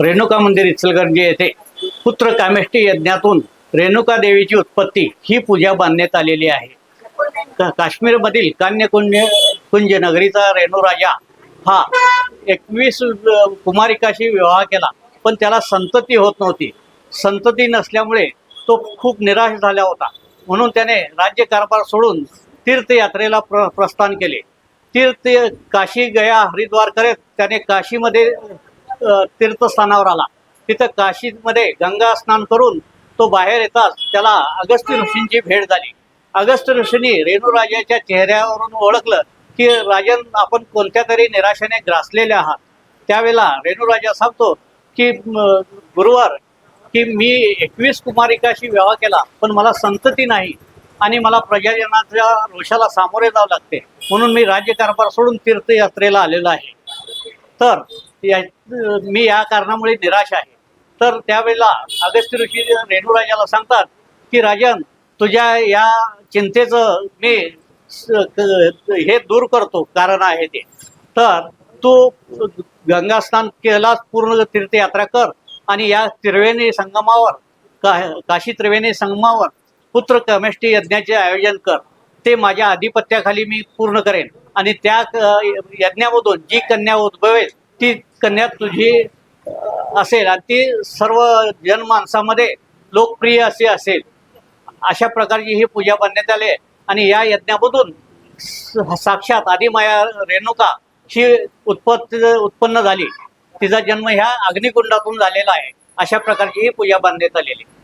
रेणुका मंदिर इचलगंजी येथे पुत्र कामेष्टी यज्ञातून रेणुका देवीची उत्पत्ती ही पूजा बांधण्यात आलेली आहे. का- काश्मीरमधील कान्यकुंज कुंज नगरीचा रेणुराजा हा एकवीस कुमारिकाशी विवाह केला पण त्याला संतती होत नव्हती. संतती नसल्यामुळे तो खूप निराश झाला होता. म्हणून त्याने राज्यकारभार सोडून तीर्थयात्रेला प्र प्रस्थान केले. तीर्थ काशी गया हरिद्वार करत त्याने काशीमध्ये तीर्थस्थानावर आला. तिथं काशीमध्ये गंगा स्नान करून तो बाहेर येताच त्याला अगस्त्य ऋषींची भेट झाली. अगस्त्य ऋषींनी रेणुराजाच्या चेहऱ्यावरून ओळखलं की राजन आपण कोणत्या तरी निराशेने ग्रासलेले आहात. त्यावेळेला रेणुराजा सांगतो की गुरुवार की मी एकवीस कुमारिकाशी विवाह केला पण मला संतती नाही आणि मला प्रजाजनाच्या रोषाला सामोरे जावं लागते. म्हणून मी राज्यकारभार सोडून तीर्थयात्रेला आलेलो आहे. तर या मी या कारणामुळे निराश आहे. तर त्यावेळेला अगस्त्य ऋषी रेणुराजाला सांगतात की राजन तुझ्या या चिंतेचं मी हे दूर करतो कारण आहे ते. तर तू गंगा स्नान केलास पूर्ण तीर्थयात्रा कर आणि या त्रिवेणी संगमावर का काशी त्रिवेणी संगमावर पुत्र कमेष्टी यज्ञाचे आयोजन कर. ते माझ्या आधिपत्याखाली मी पूर्ण करेन आणि त्या यज्ञामधून जी कन्या उद्भवेल ती कन्या तुझी असेल आणि ती सर्व जनमानसामध्ये लोकप्रिय अशी असेल. अशा प्रकारची ही पूजा बांधण्यात आली आणि या यज्ञामधून स- साक्षात आदिमाया रेणुका ही उत्पत्ती उत्पन्न झाली. तिचा जन्म ह्या अग्निकुंडातून झालेला आहे. अशा प्रकारची ही पूजा बांधण्यात आलेली. आहे.